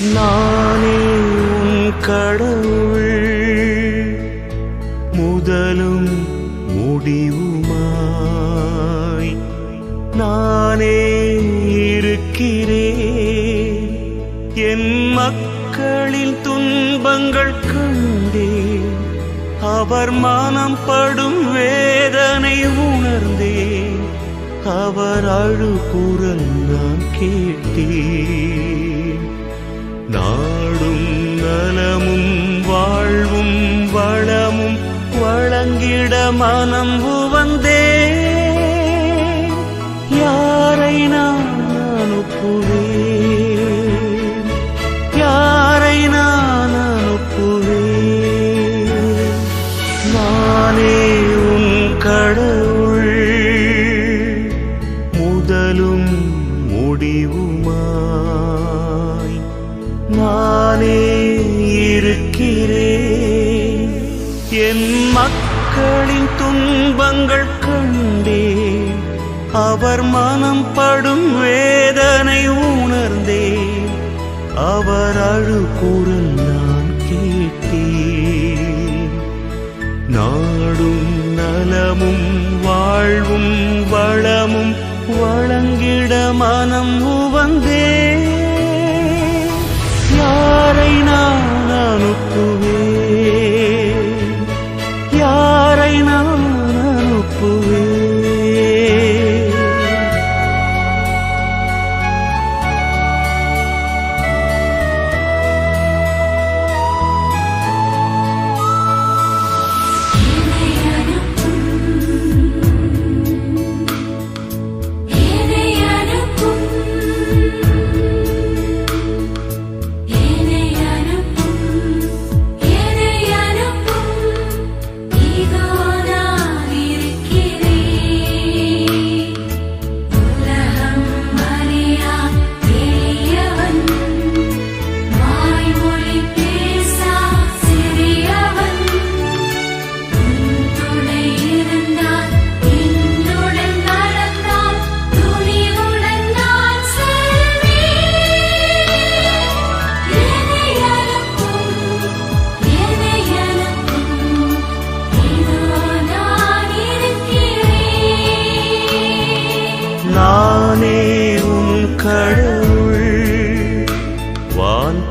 நானே உன் கடவுள். முதலும் முடிவுமாய் நானே இருக்கிறேன். என் மக்களின் துன்பங்கள் கண்டேன். அவர் மனம் படும் வேதனை உணர்ந்தேன். அவர் அழுகுரல் நான் கேட்டேன். நாடும் நலமும் வாழ்வும் வளமும் வழங்கிட மனம் உவந்தே. யாரை நான் அனுப்புவே யாரை நான் அனுப்புவே நானே உன் கடவுள். முதலும் முடிவுமா? நானே இருக்கிறேன். என் மக்களின் துன்பங்கள் கண்டே அவர் மனம் படும் வேதனை உணர்ந்தே அவர் அழுகுரல் நான் கேட்டேன். நாடும் நலமும் வாழ்வும் வளமும் வழங்கிட மனம் உவந்தே.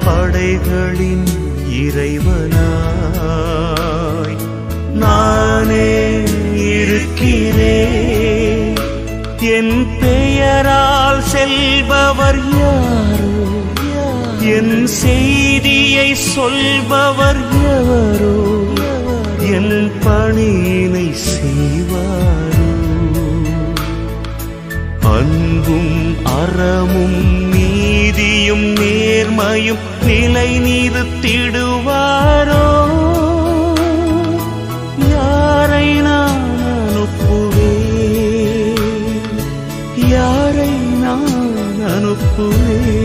படைகளின் இறைவனாய் நானே இருக்கிறேன். என் பெயரால் செல்பவர் யாரோ? என் செய்தியை சொல்பவர் எவரோ என் பணியினை செய்வாரோ. அன்பும் அறமும் நீதியும் நீ நம்மையும் நிலை நிறுத்திடுவாரோ? யாரை நான் அனுப்புவேன்? யாரை நான் அனுப்புவேன்?